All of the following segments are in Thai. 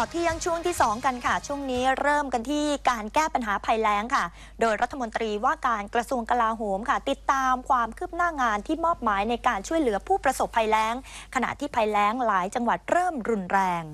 าวเที่ยงช่วงที่ 2 กันค่ะ ช่วงนี้เริ่มกันที่การแก้ปัญหาภัยแล้งค่ะ โดยรัฐมนตรีว่าการกระทรวงกลาโหมค่ะ ติดตามความคืบหน้างานที่มอบหมายในการช่วยเหลือผู้ประสบภัยแล้ง ขณะที่ภัยแล้งหลายจังหวัดเริ่มรุนแรง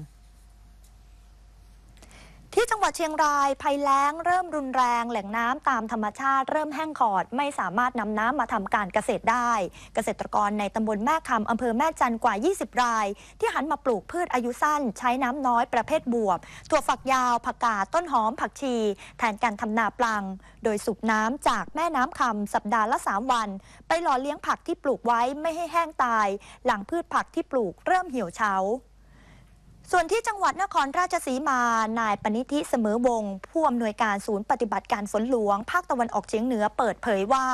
วัดเชียงรายภัยแล้งเริ่มรุนแรง แหล่งน้ำตามธรรมชาติ เริ่มแห้งขอด ไม่สามารถนำน้ำมาทำการเกษตรได้ เกษตรกรในตำบลแม่คำอำเภอแม่จันกว่า 20 ราย ที่หันมาปลูกพืชอายุสั้น ใช้น้ำน้อยประเภทบวบ ถั่วฝักยาวผักกาดต้นหอมผักชี แทนการทำนาปลัง โดยสูบน้ำจากแม่น้ำคำสัปดาห์ละ 3 วัน ไปหล่อเลี้ยงผักที่ปลูกไว้ไม่ให้แห้งตาย หลังพืชผักที่ปลูกเริ่มเหี่ยวเฉา ส่วนที่จังหวัดนครราชสีมา นายปณิธิเสมอวงศ์ผู้อำนวยการศูนย์ปฏิบัติการฝนหลวง ภาคตะวันออกเฉียงเหนือเปิดเผยว่า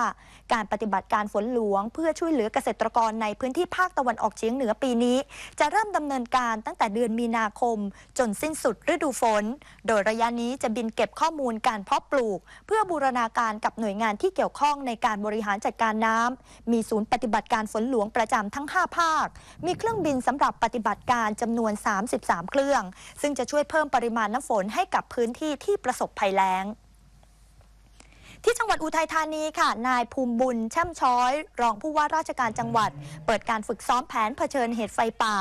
การปฏิบัติการฝนหลวง เพื่อช่วยเหลือเกษตรกรในพื้นที่ภาคตะวันออกเฉียงเหนือปีนี้ จะเริ่มดำเนินการตั้งแต่เดือนมีนาคม จนสิ้นสุดฤดูฝน โดยระยะนี้จะบินเก็บข้อมูลการเพาะปลูก เพื่อบูรณาการกับหน่วยงานที่เกี่ยวข้องในการบริหารจัดการน้ำมีศูนย์ปฏิบัติการฝนหลวงประจำทั้ง 5 ภาค มีเครื่องบินสำหรับปฏิบัติการจำนวน 30 33เครื่อง ซึ่งจะช่วยเพิ่มปริมาณน้ำฝนให้กับพื้นที่ที่ประสบภัยแล้งที่จังหวัดอุทัยธานีค่ะ นายภูมิบุญแช่มช้อย รองผู้ว่าราชการจังหวัด เปิดการฝึกซ้อมแผนเผชิญเหตุไฟป่า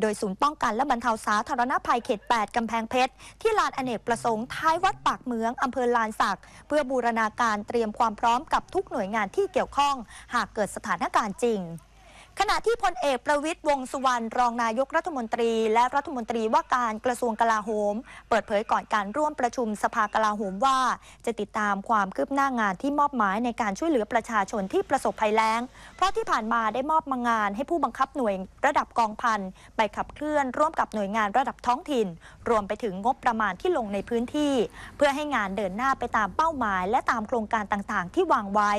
โดยศูนย์ป้องกันและบรรเทาสาธารณภัยเขต 8 กำแพงเพชร ที่ลานอเนกประสงค์ท้ายวัดปากเมือง อำเภอลานสัก เพื่อบูรณาการเตรียมความพร้อมกับทุกหน่วยงานที่เกี่ยวข้อง หากเกิดสถานการณ์จริง ขณะที่พลเอกประวิตยวงสุวรรณรองนายกรัฐมนตรี และรัฐมนตรีว่าการกระทรวงกลาโหม เปิดเผยก่อนการร่วมประชุมสภากลาโหมว่า จะติดตามความคืบหน้างานที่มอบหมายในการช่วยเหลือประชาชนที่ประสบภัยแล้ง เพราะที่ผ่านมาได้มอบมางานให้ผู้บังคับหน่วยระดับกองพันไปขับเคลื่อนร่วมกับหน่วยงานระดับท้องถิ่น รวมไปถึงงบประมาณที่ลงในพื้นที่ เพื่อให้งานเดินหน้าไปตามเป้าหมาย และตามโครงการต่างๆ ที่วางไว้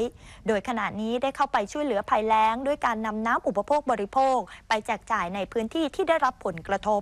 โดยขณะนี้ได้เข้าไปช่วยเหลือภัยแล้ง ด้วยการนำน้ำอุปโภคบริโภค ไปแจกจ่ายในพื้นที่ที่ได้รับผลกระทบ